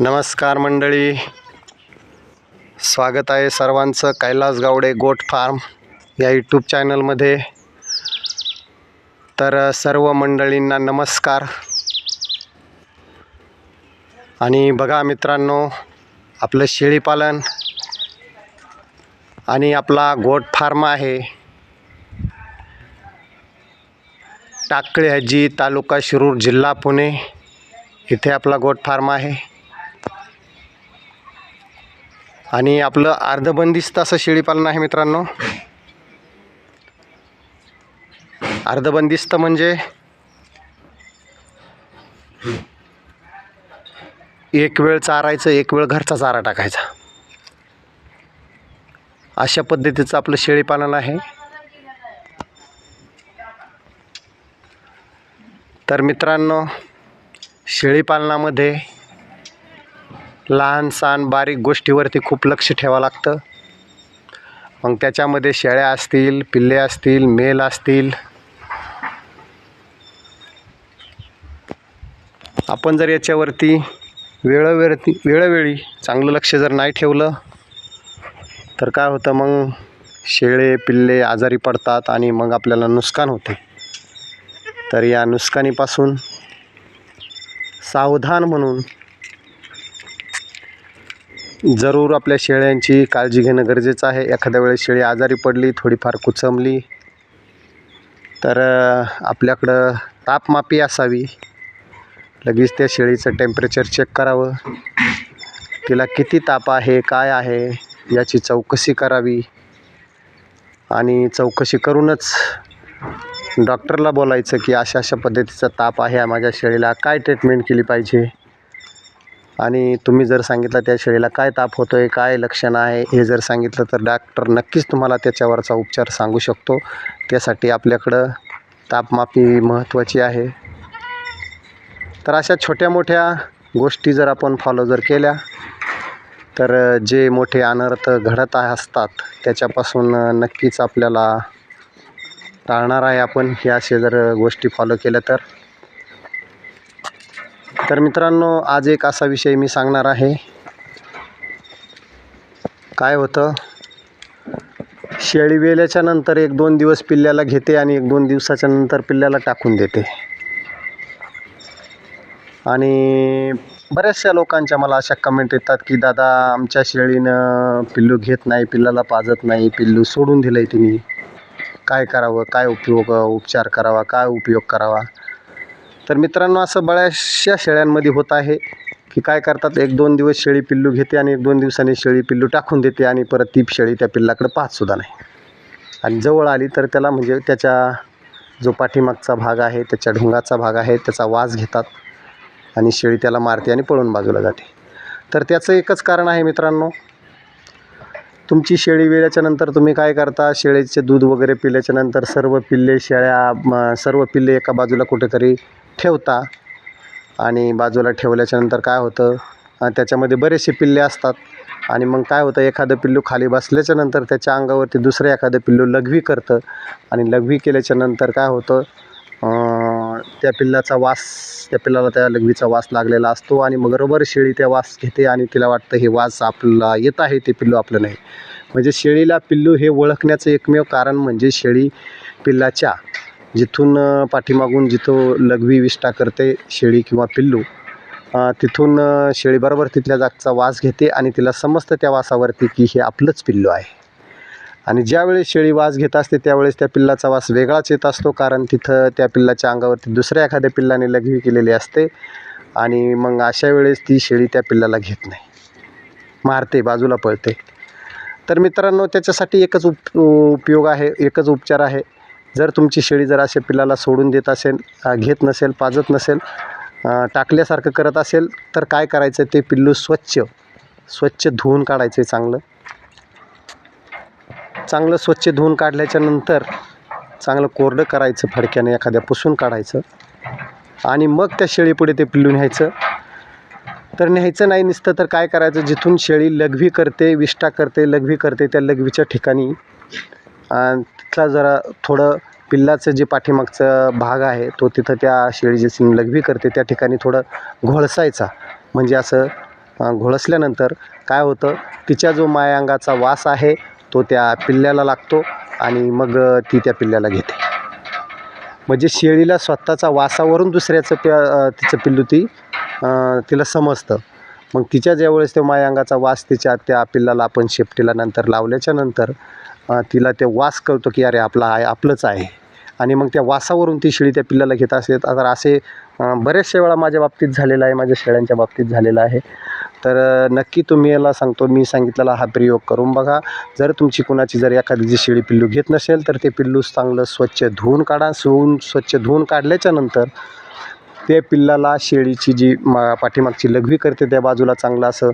नमस्कार मंडळी. स्वागत आहे सर्वांचं कैलास गावडे गोट फार्म या यूट्यूब चॅनलमध्ये. तर सर्व मंडळींना नमस्कार. आणि बघा मित्रांनो आपलं शेळीपालन आणि आपला गोट फार्म आहे. टाकळी हजी तालुका शिरूर जिल्हा पुणे. इथे आपला गोट फार्म आहे. आणि आपलं अर्धबंदिस्त असं शेळीपालन आहे मित्रांनो. अर्धबंदिस्त म्हणजे एक वेळ चारायचं एक वेळ घरचा चारा टाकायचा. अशा पद्धतीचं आपलं शेळीपालन आहे. तर मित्रांनो शेळीपालनामध्ये लहान सहान बारीक गोष्टीवरती खूप लक्ष ठेवावं लागतं. मग त्याच्यामध्ये शेळ्या असतील पिल्ले असतील मेल असतील. आपण जर याच्यावरती वेळोवेळी वेळोवेळी चांगलं लक्ष जर नाही ठेवलं तर काय होतं मग? शेळे पिल्ले आजारी पडतात आणि मग आपल्याला नुकसान होते. तर या नुकसानीपासून सावधान म्हणून जरूर आपल्या शेळ्यांची काळजी घेणं गरजेचं आहे. एखाद्या वेळेस शेळी आजारी पडली थोडीफार कुचमली तर आपल्याकडं तापमापी असावी. लगेच त्या शेळीचं टेम्परेचर चेक करावं. तिला किती ताप आहे काय आहे याची चौकशी करावी. आणि चौकशी करूनच डॉक्टरला बोलायचं की अशा अशा पद्धतीचा ताप आहे माझ्या शेळीला काय ट्रीटमेंट केली पाहिजे? आणि तुम्ही जर सांगितलं त्या शेळीला काय ताप होतो आहे काय लक्षण आहे हे जर सांगितलं तर डॉक्टर नक्कीच तुम्हाला त्याच्यावरचा उपचार सांगू शकतो. त्यासाठी आपल्याकडं तापमापी महत्त्वाची आहे. तर अशा छोट्या मोठ्या गोष्टी जर आपण फॉलो जर केल्या तर जे मोठे अनर्थ घडत असतात त्याच्यापासून नक्कीच आपल्याला टाळणार आहे आपण. हे असे जर गोष्टी फॉलो केल्या तर. तर मित्रांनो आज एक असा विषय मी सांगणार आहे. काय होतं? शेळी वेल्याच्या नंतर एक दोन दिवस पिल्ल्याला घेते आणि एक दोन दिवसाच्या नंतर पिल्ल्याला टाकून देते. आणि बऱ्याचशा लोकांच्या मला अशा कमेंट येतात की दादा आमच्या शेळीनं पिल्लू घेत नाही पिल्लाला पाजत नाही पिल्लू सोडून दिलं आहे तुम्ही. काय करावं? काय उपयोग उपचार करावा? काय उपयोग करावा? तर मित्रांनो असं बऱ्याचशा शेळ्यांमध्ये होत आहे की काय करतात एक दोन दिवस शेळी पिल्लू घेते आणि एक दोन दिवसांनी शेळी पिल्लू टाकून देते आणि परत ती शेळी त्या पिल्लाकडे पाहतसुद्धा नाही. आणि जवळ आली तर त्याला म्हणजे त्याच्या जो पाठीमागचा भाग आहे त्याच्या ढुंगाचा भाग आहे त्याचा वास घेतात आणि शेळी त्याला मारते आणि पळून बाजूला जाते. तर त्याचं एकच कारण आहे मित्रांनो तुमची शेळी वेल्याच्यानंतर तुम्ही काय करता? शेळीचे दूध वगैरे पिल्याच्यानंतर सर्व पिल्ले शेळ्या सर्व पिल्ले एका बाजूला कुठेतरी ठेवता? आणि बाजूला ठेवल्याच्यानंतर काय होतं? त्याच्यामध्ये बरेचसे पिल्ले असतात. आणि मग काय होतं? एखादं पिल्लू खाली बसल्याच्यानंतर त्याच्या अंगावरती दुसरं एखादं पिल्लू लघवी करतं. आणि लघवी केल्याच्यानंतर काय होतं? त्या पिल्लाचा वास त्या पिल्लाला त्या लघवीचा वास लागलेला असतो आणि मग बरोबर शेळी त्या वास घेते आणि तिला वाटतं हे वास आपला येत आहे ते पिल्लू आपलं नाही. म्हणजे शेळीला पिल्लू हे ओळखण्याचं एकमेव कारण म्हणजे शेळी पिल्लाच्या जिथून पाठीमागून जिथं लघवी विष्ठा करते शेळी किंवा पिल्लू तिथून शेळीबरोबर तिथल्या जागचा वास घेते आणि तिला समजतं त्या वासावरती की हे आपलंच पिल्लू आहे. आणि ज्यावेळेस शेळी वास घेत असते त्यावेळेस त्या पिल्लाचा वास वेगळाच येत असतो कारण तिथं त्या पिल्लाच्या अंगावरती दुसऱ्या एखाद्या पिल्लाने लघवी केलेली असते आणि मग अशा वेळेस ती शेळी त्या पिल्लाला घेत नाही. मारते बाजूला पळते. तर मित्रांनो त्याच्यासाठी एकच उप उपयोग आहे एकच उपचार आहे. जर तुमची शेळी जर अशा पिल्लाला सोडून देत असेल घेत नसेल पाजत नसेल टाकल्यासारखं करत असेल तर काय करायचं? ते पिल्लू स्वच्छ स्वच्छ धुवून काढायचं आहे चांगलं. चांगलं स्वच्छ धुवून काढल्याच्या नंतर चांगलं कोरडं करायचं फडक्याने एखाद्या पुसून काढायचं. आणि मग त्या शेळीपुढे ते पिल्लू न्यायचं. तर न्यायचं नाही नसतं तर काय करायचं? जिथून शेळी लघवी करते विष्ठा करते लघवी करते त्या लघवीच्या ठिकाणी. तिथला जरा थोडं पिल्लाचं जे पाठीमागचं भाग आहे तो तिथं त्या शेळी जी लघवी करते त्या ठिकाणी थोडं घोळसायचा. म्हणजे असं घोळसल्यानंतर काय होतं? तिच्या जो मायांगाचा वास आहे तो त्या पिल्ल्याला लागतो आणि मग ती त्या पिल्ल्याला घेते. म्हणजे शेळीला स्वतःचा वासावरून दुसऱ्याचं प तिचं पिल्लू ती तिला समजतं. मग तिच्या ज्यावेळेस त्या मायांगाचा वास तिच्या त्या पिल्लाला आपण शेपटीला नंतर लावल्याच्या नंतर तिला ते वास कळतो की अरे आपला आहे आपलंच आहे. आणि मग त्या वासावरून ती शेळी त्या पिल्लाला घेत असते. तर असे बऱ्याचशा वेळा माझ्या बाबतीत झालेलं आहे माझ्या शेळ्यांच्या बाबतीत झालेलं आहे. तर नक्की तुम्ही याला सांगतो मी सांगितलेला हा प्रयोग करून बघा. जर तुमची कुणाची जर एखादी शेळी पिल्लू घेत नसेल तर ते पिल्लू चांगलं स्वच्छ धुवून काढा. सुवून स्वच्छ धुवून काढल्याच्या नंतर ते पिल्लाला शेळीची जी मा पाठीमागची लघवी करते त्या बाजूला चांगलं असं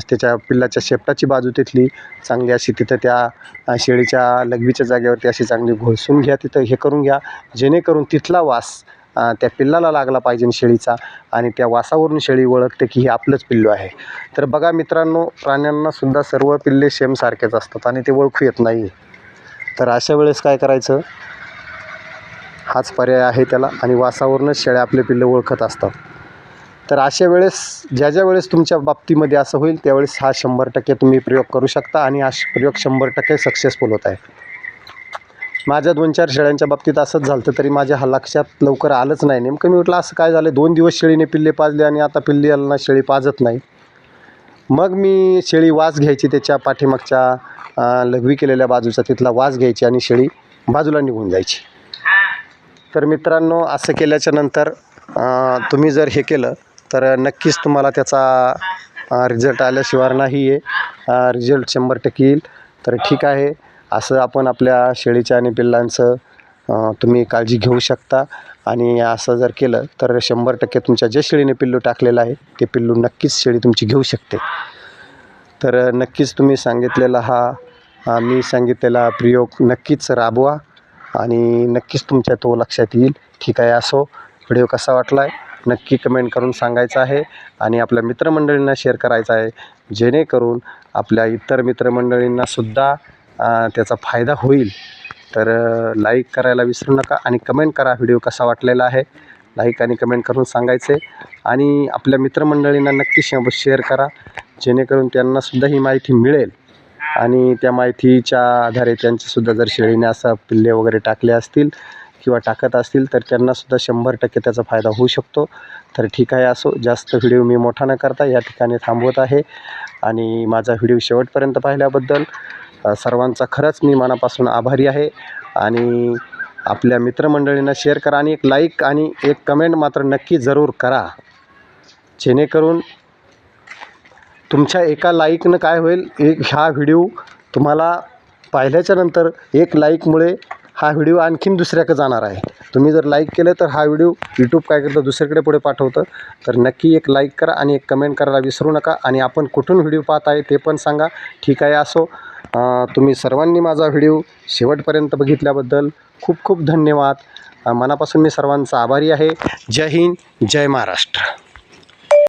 त्याच्या पिल्लाच्या शेपटाची बाजू तिथली चांगली अशी तिथं त्या शेळीच्या लघवीच्या जागेवरती अशी चांगली घोळसून घ्या. तिथं हे करून घ्या. जेणेकरून तिथला वास त्या पिल्लाला लागला पाहिजे शेळीचा आणि त्या वासावरून शेळी ओळखते की हे आपलंच पिल्लू आहे. तर बघा मित्रांनो प्राण्यांनासुद्धा सर्व पिल्ले सेम सारखेच असतात आणि ते ओळखू येत नाही तर अशा वेळेस काय करायचं? हाच पर्याय आहे त्याला आणि वासावरूनच शेळ्या आपले पिल्लं ओळखत असतात. तर अशा वेळेस ज्या ज्या वेळेस तुमच्या बाबतीमध्ये असं होईल त्यावेळेस हा शंभर टक्के तुम्ही प्रयोग करू शकता आणि हा प्रयोग शंभर टक्के सक्सेसफुल होत आहे. माझ्या दोन चार शेळ्यांच्या बाबतीत असंच झालं तरी माझ्या हा लक्षात लवकर आलंच नाही. नेमकं मी म्हटलं असं काय झालं दोन दिवस शेळीने पिल्ले पाजले आणि आता पिल्ली ना शेळी पाजत नाही. मग मी शेळी वास घ्यायची त्याच्या पाठीमागच्या लघवी केलेल्या बाजूचा तिथला वास घ्यायची आणि शेळी बाजूला निघून जायची. तर मित्रांनो असं केल्याच्यानंतर तुम्ही जर हे केलं तर नक्कीच तुम्हाला त्याचा रिझल्ट आल्याशिवाय नाही आहे. रिझल्ट शंभर टक्के येईल. तर ठीक आहे. असं आपण आपल्या शेळीच्या आणि पिल्लांचं तुम्ही काळजी घेऊ शकता. आणि असं जर केलं तर शंभर टक्के तुमच्या ज्या शेळीने पिल्लू टाकलेलं आहे ते पिल्लू नक्कीच शेळी तुमची घेऊ शकते. तर नक्कीच तुम्ही सांगितलेला हा मी सांगितलेला प्रयोग नक्कीच राबवा. आणि नक्कीच तुमच्या तो लक्षात येईल. ठीक आहे असो. व्हिडिओ कसा वाटला आहे नक्की कमेंट करून सांगायचं आहे. आणि आपल्या मित्रमंडळींना शेअर करायचा आहे. जेणेकरून आपल्या इतर मित्रमंडळींनासुद्धा त्याचा फायदा होईल. तर लाईक करायला विसरू नका आणि कमेंट करा व्हिडिओ कसा वाटलेला आहे. लाईक आणि कमेंट करून सांगायचे. आणि आपल्या मित्रमंडळींना नक्की शेअर करा. जेणेकरून त्यांनासुद्धा ही माहिती मिळेल. आणि त्या माहितीच्या आधारे त्यांचेसुद्धा जर शेळीने असं पिल्ले वगैरे टाकले असतील किंवा टाकत असतील तर त्यांनासुद्धा शंभर टक्के त्याचा फायदा होऊ शकतो. तर ठीक आहे असो जास्त व्हिडिओ मी मोठा न करता या ठिकाणी थांबवत आहे. आणि माझा व्हिडिओ शेवटपर्यंत पाहिल्याबद्दल सर्वांचा खरंच मी मनापासून आभारी आहे. आणि आपल्या मित्रमंडळींना शेअर करा आणि एक लाईक आणि एक कमेंट मात्र नक्की जरूर करा. जेणेकरून तुमच्या एका लाईकनं काय होईल? एक हा व्हिडिओ तुम्हाला पाहिल्याच्यानंतर एक लाईकमुळे हा व्हिडिओ आणखीन दुसऱ्याकडे जाणार आहे. तुम्ही जर लाईक केलं तर हा व्हिडिओ यूट्यूब काय करतं दुसरीकडे पुढे पाठवतं. तर नक्की एक लाईक करा आणि एक कमेंट करायला विसरू नका. आणि आपण कुठून व्हिडिओ पाहत आहे ते पण सांगा. ठीक आहे असो. तुम्ही सर्वांनी माझा व्हिडिओ शेवटपर्यंत बघितल्याबद्दल खूप खूप धन्यवाद. मनापासून मी सर्वांचा आभारी आहे. जय हिंद जय महाराष्ट्र.